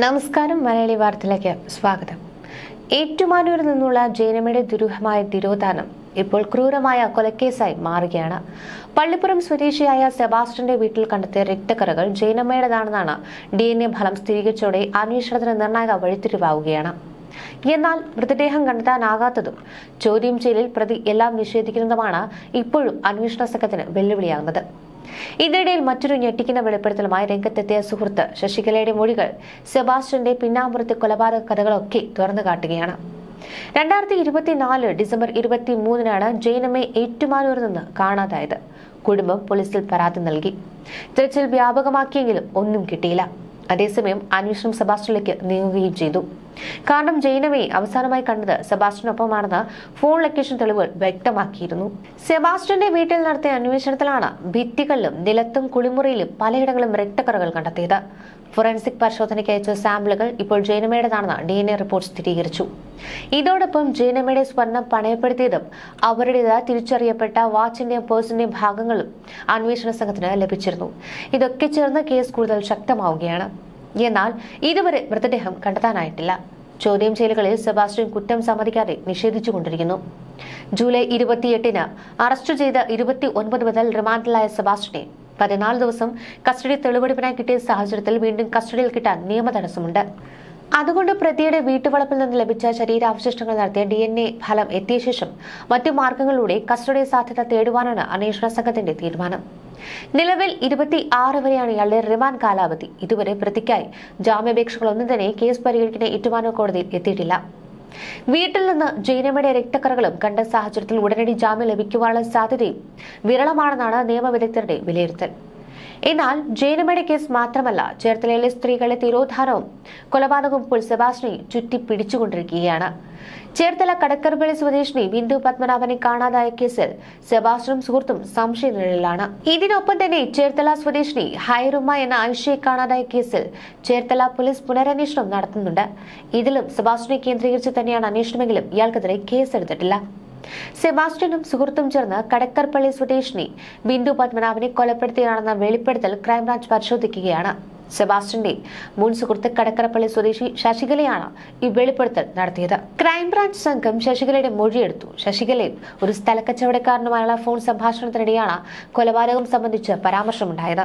നമസ്കാരം മലയാളി വാർത്തയിലേക്ക് സ്വാഗതം. ഏറ്റുമാനൂരിൽ നിന്നുള്ള ജൈനമ്മയുടെ ദുരൂഹമായ തിരോധാനം ഇപ്പോൾ ക്രൂരമായ കൊലക്കേസായി മാറുകയാണ്. പള്ളിപ്പുറം സ്വദേശിയായ സെബാസ്റ്റ്യന്റെ വീട്ടിൽ കണ്ടെത്തിയ രക്തക്കറകൾ ജൈനമ്മയുടേതാണെന്നാണ് ഡി എൻ എ ഫലം സ്ഥിരീകരിച്ചോടെ അന്വേഷണത്തിന് നിർണായക വഴിത്തിരിവാവുകയാണ്. എന്നാൽ മൃതദേഹം കണ്ടെത്താനാകാത്തതും ചോദ്യം ചെയ്യലിൽ പ്രതി എല്ലാം നിഷേധിക്കുന്നതുമാണ് ഇപ്പോഴും അന്വേഷണ സംഘത്തിന് വെല്ലുവിളിയാകുന്നത്. ഇതിനിടയിൽ മറ്റൊരു ഞെട്ടിക്കുന്ന വെളിപ്പെടുത്തലുമായി രംഗത്തെത്തിയ സുഹൃത്ത് ശശികലയുടെ മൊഴികൾ സെബാസ്റ്റ്യന്റെ പിന്നാമ്പുറത്തെ കൊലപാതക കഥകളൊക്കെ തുറന്നു കാട്ടുകയാണ്. രണ്ടായിരത്തി ഇരുപത്തിനാല് ഡിസംബർ ഇരുപത്തി മൂന്നിനാണ് ജൈനമ്മയെ ഏറ്റുമാനൂരിൽ നിന്ന് കാണാതായത്. കുടുംബം പോലീസിൽ പരാതി നൽകി. തിരച്ചിൽ വ്യാപകമാക്കിയെങ്കിലും ഒന്നും കിട്ടിയില്ല. അതേസമയം അന്വേഷണം സെബാസ്റ്റ്യനിലേക്ക് നീങ്ങുകയും ചെയ്തു. കാരണം ജൈനവയെ അവസാനമായി കണ്ടത് സെബാസ്റ്റ്യനൊപ്പമാണെന്ന് ഫോൺ ലൊക്കേഷൻ തെളിവുകൾ വ്യക്തമാക്കിയിരുന്നു. സെബാസ്റ്റ്യന്റെ വീട്ടിൽ നടത്തിയ അന്വേഷണത്തിലാണ് ഭിത്തികളിലും നിലത്തും കുളിമുറിയിലും പലയിടങ്ങളിലും രക്തക്കറകൾ കണ്ടെത്തിയത്. ഫോറൻസിക് പരിശോധനയ്ക്ക് അയച്ച സാമ്പിളുകൾ ഇപ്പോൾ ജൈനമയുടേതാണെന്ന് ഡി എൻ എ റിപ്പോർട്ട് സ്ഥിരീകരിച്ചു. ഇതോടൊപ്പം ജൈനമയുടെ സ്വർണം പണയപ്പെടുത്തിയതും അവരുടേത് തിരിച്ചറിയപ്പെട്ട വാച്ചിന്റെയും പേഴ്സിന്റെയും ഭാഗങ്ങളും അന്വേഷണ സംഘത്തിന് ലഭിച്ചിരുന്നു. ഇതൊക്കെ ചേർന്ന് കേസ് കൂടുതൽ ശക്തമാവുകയാണ്. എന്നാൽ ഇതുവരെ മൃതദേഹം കണ്ടെത്താനായിട്ടില്ല. ചോദ്യം ചെയ്യലുകളിൽ സെബാസ്റ്റ്യൻ കുറ്റം സമ്മതിക്കാതെ നിഷേധിച്ചുകൊണ്ടിരിക്കുന്നു. ജൂലൈ ഇരുപത്തിയെട്ടിന് അറസ്റ്റ് ചെയ്ത ഇരുപത്തി ഒൻപത് മുതൽ റിമാൻഡിലായ സെബാസ്റ്റ്യനെ പതിനാല് ദിവസം കസ്റ്റഡി തെളിവെടുപ്പിനായി കിട്ടിയ സാഹചര്യത്തിൽ വീണ്ടും കസ്റ്റഡിയിൽ കിട്ടാൻ നിയമ തടസ്സമുണ്ട്. അതുകൊണ്ട് പ്രതിയുടെ വീട്ടുവളപ്പിൽ നിന്ന് ലഭിച്ച ശരീരാവശിഷ്ടങ്ങൾ നടത്തിയ ഡി എൻ എ ഫലം എത്തിയ ശേഷം മറ്റു മാർഗങ്ങളിലൂടെ കസ്റ്റഡി സാധ്യത തേടുവാനാണ് അന്വേഷണ സംഘത്തിന്റെ തീരുമാനം. നിലവിൽ ഇരുപത്തി ആറ് വരെയാണ് ഇയാളുടെ റിമാൻഡ് കാലാവധി. ഇതുവരെ പ്രതിക്കായി ജാമ്യാപേക്ഷകളൊന്നും തന്നെ കേസ് പരിഗണിക്കുന്ന ഏറ്റുമാനൂർ കോടതിയിൽ എത്തിയിട്ടില്ല. വീട്ടിൽ നിന്ന് ജൈനമ്മയുടെ രക്തക്കറകളും കണ്ട സാഹചര്യത്തിൽ ഉടനടി ജാമ്യം ലഭിക്കുവാനുള്ള സാധ്യതയും വിരളമാണെന്നാണ് നിയമവിദഗ്ധരുടെ വിലയിരുത്തൽ. എന്നാൽ ജയനമ്മയുടെ കേസ് മാത്രമല്ല ചേർത്തലയിലെ സ്ത്രീകളെ തിരോധാനവും കൊലപാതകവും ഇപ്പോൾ സെബാസ്റ്റിനെ ചുറ്റി പിടിച്ചുകൊണ്ടിരിക്കുകയാണ് ചേർത്തല കടക്കർപ്പള്ളി സ്വദേശിനി ബിന്ദു പത്മനാഭനെ കാണാതായ കേസിൽ സെബാസ്റ്റ്യനും സുഹൃത്തും സംശയനിഴലിലാണ് ഇതിനൊപ്പം തന്നെ ചേർത്തല സ്വദേശിനി ഹൈറുമ എന്ന ആയിഷയെ കാണാതായ കേസിൽ ചേർത്തല പോലീസ് പുനരന്വേഷണം നടത്തുന്നുണ്ട്. ഇതിലും സെബാസ്റ്റിനെ കേന്ദ്രീകരിച്ച് തന്നെയാണ് അന്വേഷണമെങ്കിലും ഇയാൾക്കെതിരെ കേസെടുത്തിട്ടില്ല. സെബാസ്റ്റ്യനും സുഹൃത്തും ചേർന്ന് കടക്കർപ്പള്ളി സ്വദേശിനി ബിന്ദു പത്മനാഭനെ കൊലപ്പെടുത്തിയാണെന്ന വെളിപ്പെടുത്തൽ ക്രൈംബ്രാഞ്ച് പരിശോധിക്കുകയാണ്. സെബാസ്റ്റ്യന്റെ മുൻ സുഹൃത്ത് കടക്കരപ്പള്ളി സ്വദേശി ശശികലയാണ് ഈ വെളിപ്പെടുത്തൽ നടത്തിയത്. ക്രൈംബ്രാഞ്ച് സംഘം ശശികലയുടെ മൊഴിയെടുത്തു. ശശികലയിൽ ഒരു സ്ഥലക്കച്ചവടക്കാരനുമായുള്ള ഫോൺ സംഭാഷണത്തിനിടെയാണ് കൊലപാതകം സംബന്ധിച്ച് പരാമർശമുണ്ടായത്.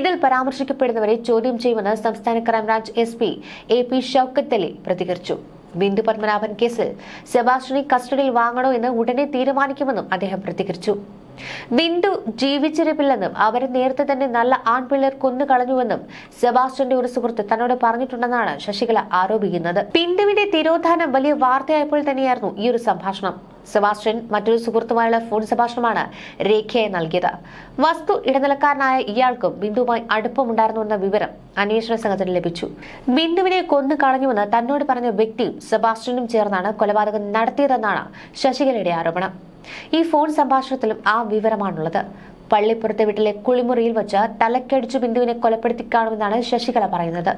ഇതിൽ പരാമർശിക്കപ്പെടുന്നവരെ ചോദ്യം ചെയ്യുമെന്ന് സംസ്ഥാന crime branch S P A P Shoukathali പ്രതികരിച്ചു. ബിന്ദു പത്മനാഭൻ കേസിൽ സെബാസ്റ്റിനെ കസ്റ്റഡിയിൽ വാങ്ങണോ എന്ന് ഉടനെ തീരുമാനിക്കുമെന്നും അദ്ദേഹം പ്രതികരിച്ചു. ബിന്ദു ജീവിച്ചിരിപ്പില്ലെന്നും അവരെ നേരത്തെ തന്നെ നല്ല ആൺപിള്ളേർ കൊന്നുകളഞ്ഞുവെന്നും സെബാസ്റ്റ്യന്റെ ഒരു സുഹൃത്ത് തന്നോട് പറഞ്ഞിട്ടുണ്ടെന്നാണ് ശശികല ആരോപിക്കുന്നത്. ബിന്ദുവിന്റെ തിരോധാനം വലിയ വാർത്തയായപ്പോൾ തന്നെയായിരുന്നു ഈ ഒരു സംഭാഷണം. സെബാസ്റ്റ്യൻ മറ്റൊരു സുഹൃത്തുമായുള്ള ഫോൺ സംഭാഷണമാണ് രേഖയെ നൽകിയത്. വസ്തു ഇടനിലക്കാരനായ ഇയാൾക്കും ബിന്ദുവുമായി അടുപ്പമുണ്ടായിരുന്നുവെന്ന വിവരം അന്വേഷണ സംഘത്തിന് ലഭിച്ചു. ബിന്ദുവിനെ കൊന്നു കളഞ്ഞുവെന്ന് തന്നോട് പറഞ്ഞ വ്യക്തിയും സെബാസ്റ്റ്യനും ചേർന്നാണ് കൊലപാതകം നടത്തിയതെന്നാണ് ശശികലയുടെ ആരോപണം. ഈ ഫോൺ സംഭാഷണത്തിലും ആ വിവരമാണുള്ളത്. പള്ളിപ്പുറത്തെ വീട്ടിലെ കുളിമുറിയിൽ വെച്ച് തലക്കടിച്ചു ബിന്ദുവിനെ കൊലപ്പെടുത്തി കാണുമെന്നാണ് ശശികല പറയുന്നത്.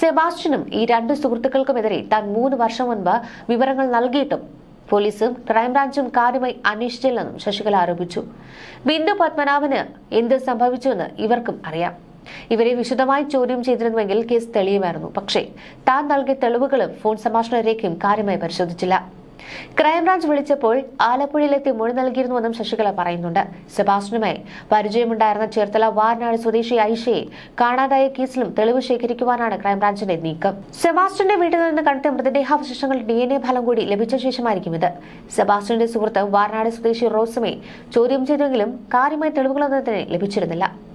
സെബാസ്റ്റ്യനും ഈ രണ്ട് സുഹൃത്തുക്കൾക്കുമെതിരെ താൻ മൂന്ന് വർഷം മുൻപ് വിവരങ്ങൾ നൽകിയിട്ടും പോലീസും ക്രൈംബ്രാഞ്ചും കാര്യമായി അന്വേഷിച്ചില്ലെന്നും ശശികല ആരോപിച്ചു. ബിന്ദു പത്മനാഭന് എന്ത് സംഭവിച്ചുവെന്ന് ഇവർക്കും അറിയാം. ഇവരെ വിശദമായി ചോദ്യം ചെയ്തിരുന്നുവെങ്കിൽ കേസ് തെളിയുമായിരുന്നു. പക്ഷേ താൻ നൽകിയ തെളിവുകളും ഫോൺ സംഭാഷണ രേഖയും കാര്യമായി പരിശോധിച്ചില്ല. ക്രൈംബ്രാഞ്ച് വിളിച്ചപ്പോൾ ആലപ്പുഴയിലെത്തി മൊഴി നൽകിയിരുന്നുവെന്നും ശശികല പറയുന്നുണ്ട്. സെബാസ്റ്റിനുമായി പരിചയമുണ്ടായിരുന്ന ചേർത്തല വാരനാട് സ്വദേശി ഐഷയെ കാണാതായ കേസിലും തെളിവ് ശേഖരിക്കുവാനാണ് ക്രൈംബ്രാഞ്ചിന്റെ നീക്കം. സെബാസ്റ്റിന്റെ വീട്ടിൽ നിന്ന് കണ്ടെത്തിയ മൃതദേഹാവശിഷ്ടങ്ങൾ ഡി എൻ എ ഫലം കൂടി ലഭിച്ച ശേഷമായിരിക്കും ഇത്. സെബാസ്റ്റിന്റെ സുഹൃത്ത് വാരനാട് സ്വദേശി റോസമെ ചോദ്യം ചെയ്തെങ്കിലും കാര്യമായ തെളിവുകളൊന്നും തന്നെ ലഭിച്ചിരുന്നില്ല.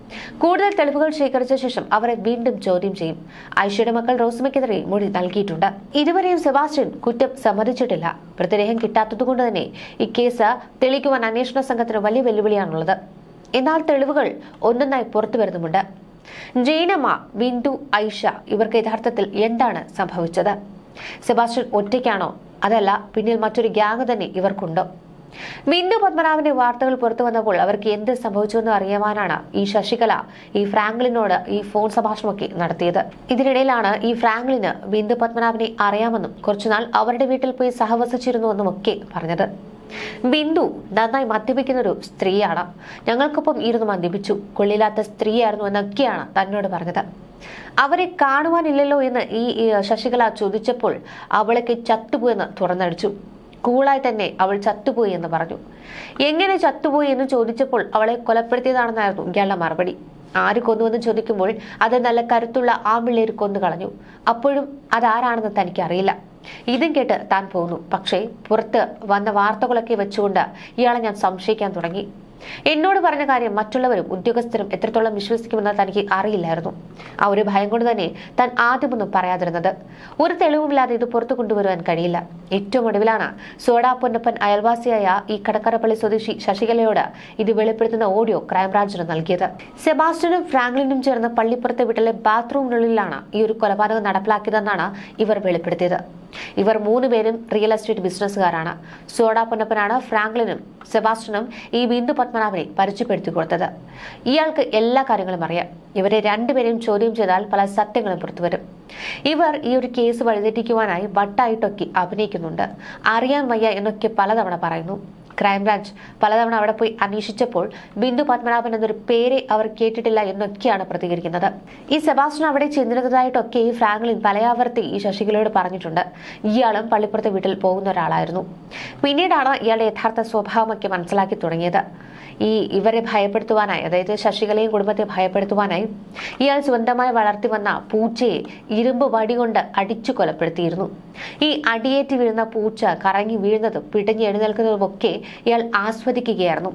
കൂടുതൽ തെളിവുകൾ ശേഖരിച്ച ശേഷം അവരെ വീണ്ടും ചോദ്യം ചെയ്യും. ഐശ്വര്യ മക്കൾ റോസ്മയ്ക്കെതിരെ മൊഴി നൽകിയിട്ടുണ്ട്. ഇതുവരെയും സെബാസ്റ്റ്യൻ കുറ്റം സമ്മതിച്ചിട്ടില്ല. മൃതദേഹം കിട്ടാത്തതുകൊണ്ട് തന്നെ ഈ കേസ് തെളിയിക്കുവാൻ അന്വേഷണ സംഘത്തിന് വലിയ വെല്ലുവിളിയാണുള്ളത്. എന്നാൽ തെളിവുകൾ ഒന്നൊന്നായി പുറത്തു വരുന്നുമുണ്ട്. ജൈനമ്മ ബിന്ദു ഐഷ ഇവർക്ക് യഥാർത്ഥത്തിൽ എന്താണ് സംഭവിച്ചത്? സെബാസ്റ്റ്യൻ ഒറ്റയ്ക്കാണോ? അതല്ല പിന്നിൽ മറ്റൊരു ഗ്യാങ് തന്നെ ഇവർക്കുണ്ടോ? ബിന്ദു പത്മനാഭന്റെ വാർത്തകൾ പുറത്തു വന്നപ്പോൾ അവർക്ക് എന്ത് സംഭവിച്ചു എന്ന് അറിയുവാനാണ് ഈ ശശികല ഈ ഫ്രാങ്ക്ലിനോട് ഈ ഫോൺ സംഭാഷണമൊക്കെ നടത്തിയത്. ഇതിനിടയിലാണ് ഈ ഫ്രാങ്ക്ലിന് ബിന്ദു പത്മനാഭനെ അറിയാമെന്നും കുറച്ചുനാൾ അവരുടെ വീട്ടിൽ പോയി സഹവസിച്ചിരുന്നുവെന്നും ഒക്കെ പറഞ്ഞത്. ബിന്ദു നന്നായി മദ്യപിക്കുന്ന ഒരു സ്ത്രീയാണ്. ഞങ്ങൾക്കൊപ്പം ഇരുന്ന് മദ്യപിച്ചു. കൊള്ളില്ലാത്ത സ്ത്രീയായിരുന്നു എന്നൊക്കെയാണ് തന്നോട് പറഞ്ഞത്. അവരെ കാണുവാനില്ലല്ലോ എന്ന് ഈ ശശികല ചോദിച്ചപ്പോൾ അവളൊക്കെ ചത്തുപോയെന്ന് തുറന്നടിച്ചു. കൂളായി തന്നെ അവൾ ചത്തുപോയി എന്ന് പറഞ്ഞു. എങ്ങനെ ചത്തുപോയി എന്ന് ചോദിച്ചപ്പോൾ അവളെ കൊലപ്പെടുത്തിയതാണെന്നായിരുന്നു ഇയാളുടെ മറുപടി. ആര് കൊന്നുവെന്ന് ചോദിക്കുമ്പോൾ അത് നല്ല കരുത്തുള്ള ആ പിള്ളേർ കൊന്നു കളഞ്ഞു. അപ്പോഴും അതാരാണെന്ന് തനിക്കറിയില്ല. ഇതും കേട്ട് താൻ പോന്നു. പക്ഷേ പുറത്ത് വന്ന വാർത്തകളൊക്കെ വെച്ചുകൊണ്ട് ഇയാളെ ഞാൻ സംശയിക്കാൻ തുടങ്ങി. എന്നോട് പറഞ്ഞ കാര്യം മറ്റുള്ളവരും ഉദ്യോഗസ്ഥരും എത്രത്തോളം വിശ്വസിക്കുമെന്ന് തനിക്ക് അറിയില്ലായിരുന്നു. ആ ഒരു ഭയം കൊണ്ട് തന്നെ താൻ ആദ്യമൊന്നും പറയാതിരുന്നത്. ഒരു തെളിവുമില്ലാതെ ഇത് പുറത്തു കൊണ്ടുവരുവാൻ കഴിയില്ല. ഏറ്റവും ഒടുവിലാണ്. സോഡാ പൊന്നപ്പൻ അയൽവാസിയായ ഈ കടക്കരപ്പള്ളി സ്വദേശി ശശികലയോട് ഇത് വെളിപ്പെടുത്തുന്ന ഓഡിയോ ക്രൈംബ്രാഞ്ചിന് നൽകിയത്. സെബാസ്റ്റ്യനും ഫ്രാങ്ക്ലിനും ചേർന്ന് പള്ളിപ്പുറത്തെ വീട്ടിലെ ബാത്റൂമിനുള്ളിലാണ് ഈ ഒരു കൊലപാതകം നടപ്പിലാക്കിയതെന്നാണ് ഇവർ വെളിപ്പെടുത്തിയത്. ഇവർ മൂന്നുപേരും റിയൽ എസ്റ്റേറ്റ് ബിസിനസ്സുകാരാണ്. സോഡാ പൊന്നപ്പനാണ് ഫ്രാങ്ക്ലിനും സെബാസ്റ്റ്യനും ഈ ബിന്ദു പത്മനാഭനെ പരിചയപ്പെടുത്തി കൊടുത്തത്. ഇയാൾക്ക് എല്ലാ കാര്യങ്ങളും അറിയാം. ഇവരെ രണ്ടുപേരെയും ചോദ്യം ചെയ്താൽ പല സത്യങ്ങളും പുറത്തുവരും. ഇവർ ഈ ഒരു കേസ് വഴിതെറ്റിക്കുവാനായി വട്ടായിട്ടൊക്കെ അഭിനയിക്കുന്നുണ്ട്. അറിയാൻ വയ്യ എന്നൊക്കെ പലതവണ പറയുന്നു. ക്രൈംബ്രാഞ്ച് പലതവണ അവിടെ പോയി അന്വേഷിച്ചപ്പോൾ ബിന്ദു പത്മനാഭൻ എന്നൊരു പേര് അവർ കേട്ടിട്ടില്ല എന്നൊക്കെയാണ് പ്രതികരിക്കുന്നത്. ഈ സെബാസ്റ്റ്യൻ അവിടെ ചെന്നിരുന്നതായിട്ടൊക്കെ ഈ ഫ്രാങ്ക്ലിൻ പലയാവർത്തി ഈ ശശികലയോട് പറഞ്ഞിട്ടുണ്ട്. ഇയാളും പള്ളിപ്പുറത്തെ വീട്ടിൽ പോകുന്ന ഒരാളായിരുന്നു. പിന്നീടാണ് ഇയാളുടെ യഥാർത്ഥ സ്വഭാവമൊക്കെ മനസ്സിലാക്കി തുടങ്ങിയത്. ഈ ഇവരെ ഭയപ്പെടുത്തുവാനായി അതായത് ശശികലയും കുടുംബത്തെ ഭയപ്പെടുത്തുവാനായി ഇയാൾ സ്വന്തമായി വളർത്തി വന്ന പൂച്ചയെ ഇരുമ്പ് വടി കൊണ്ട് അടിച്ചു കൊലപ്പെടുത്തിയിരുന്നു. ഈ അടിയേറ്റ് വീഴുന്ന പൂച്ച കറങ്ങി വീഴുന്നതും പിടഞ്ഞ് എഴുന്നേൽക്കുന്നതുമൊക്കെ ഇയാൾ ആസ്വദിക്കുകയായിരുന്നു.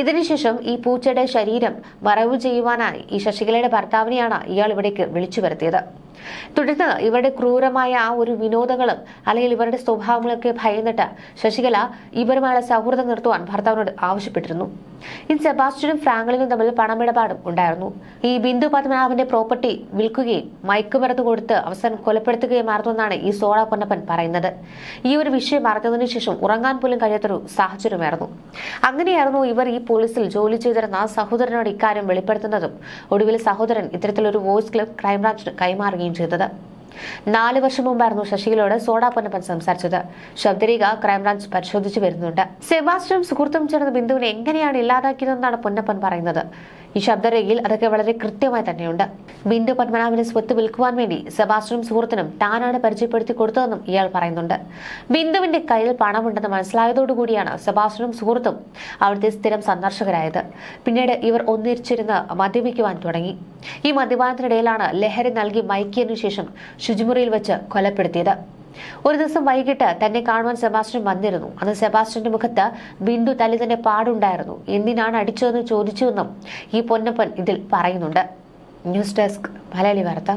ഇതിനുശേഷം ഈ പൂച്ചയുടെ ശരീരം മറവ് ചെയ്യുവാനായി ഈ ശശികലയുടെ ഭർത്താവിനെയാണ് ഇയാൾ ഇവിടേക്ക് വിളിച്ചു വരുത്തിയത്. തുടർന്ന് ഇവരുടെ ക്രൂരമായ ആ ഒരു വിനോദങ്ങളും അല്ലെങ്കിൽ ഇവരുടെ സ്വഭാവങ്ങളൊക്കെ ഭയന്നിട്ട് ശശികല ഇവരുമായുള്ള സൗഹൃദം നിർത്തുവാൻ ഭർത്താവിനോട് ആവശ്യപ്പെട്ടിരുന്നു. ഈ സെബാസ്റ്റ്യനും ഫ്രാങ്ക്ലിനും തമ്മിൽ പണമിടപാടും ഉണ്ടായിരുന്നു. ഈ ബിന്ദു പത്മനാഭന്റെ പ്രോപ്പർട്ടി വിൽക്കുകയും മയക്കുമരുന്ന് കൊടുത്ത് അവസാനം കൊലപ്പെടുത്തുകയുമായിരുന്നു എന്നാണ് ഈ സോള പൊന്നപ്പൻ പറയുന്നത്. ഈ ഒരു വിഷയം അറിഞ്ഞതിനു ശേഷം ഉറങ്ങാൻ പോലും കഴിയാത്തൊരു സാഹചര്യമായിരുന്നു. അങ്ങനെയായിരുന്നു ഇവർ ഈ പോലീസിൽ ജോലി ചെയ്തിരുന്ന സഹോദരനോട് ഇക്കാര്യം വെളിപ്പെടുത്തുന്നതും ഒടുവിൽ സഹോദരൻ ഇത്തരത്തിലൊരു വോയിസ് ക്ലിപ്പ് ക്രൈംബ്രാഞ്ചിന് കൈമാറുകയും ചെയ്തത്. നാല് വർഷം മുമ്പായിരുന്നു ശശികളോട് സോഡാ പൊന്നപ്പൻ സംസാരിച്ചത്. ശബ്ദരേഖ ക്രൈംബ്രാഞ്ച് പരിശോധിച്ചു വരുന്നുണ്ട്. സെബാസ്റ്റ്യനും സുഹൃത്തും ചേർന്ന് ബിന്ദുവിനെ എങ്ങനെയാണ് ഇല്ലാതാക്കിയതെന്നാണ് പൊന്നപ്പൻ പറയുന്നത്. ഈ ശബ്ദരേഖയിൽ അതൊക്കെ വളരെ കൃത്യമായി തന്നെയുണ്ട്. ബിന്ദു പത്മനാഭന്റെ സ്വത്ത് വിൽക്കുവാൻ വേണ്ടി സെബാസ്റ്റനും സുഹൃത്തിനും താനാണ് പരിചയപ്പെടുത്തി കൊടുത്തതെന്നും ഇയാൾ പറയുന്നുണ്ട്. ബിന്ദുവിന്റെ കയ്യിൽ പണമുണ്ടെന്ന് മനസ്സിലായതോടുകൂടിയാണ് സെബാസ്റ്റനും സുഹൃത്തും അവിടുത്തെ സ്ഥിരം സന്ദർശകരായത്. പിന്നീട് ഇവർ ഒന്നിച്ചിരുന്ന് മദ്യപിക്കുവാൻ തുടങ്ങി. ഈ മദ്യപാനത്തിനിടയിലാണ് ലഹരി നൽകി മയക്കിയതിനു ശേഷം ശുചിമുറിയിൽ വെച്ച് കൊലപ്പെടുത്തിയത്. ഒരു ദിവസം വൈകിട്ട് തന്നെ കാണുവാൻ സെബാസ്റ്റ്യൻ വന്നിരുന്നു. അന്ന് സെബാസ്റ്റ്യന്റെ മുഖത്ത് ബിന്ദു തല്ലി തന്നെ പാടുണ്ടായിരുന്നു. എന്തിനാണ് അടിച്ചതെന്ന് ചോദിച്ചുവെന്നും ഈ പൊന്നപ്പൻ ഇതിൽ പറയുന്നുണ്ട്. ന്യൂസ് ഡെസ്ക് മലയാളി വാർത്ത.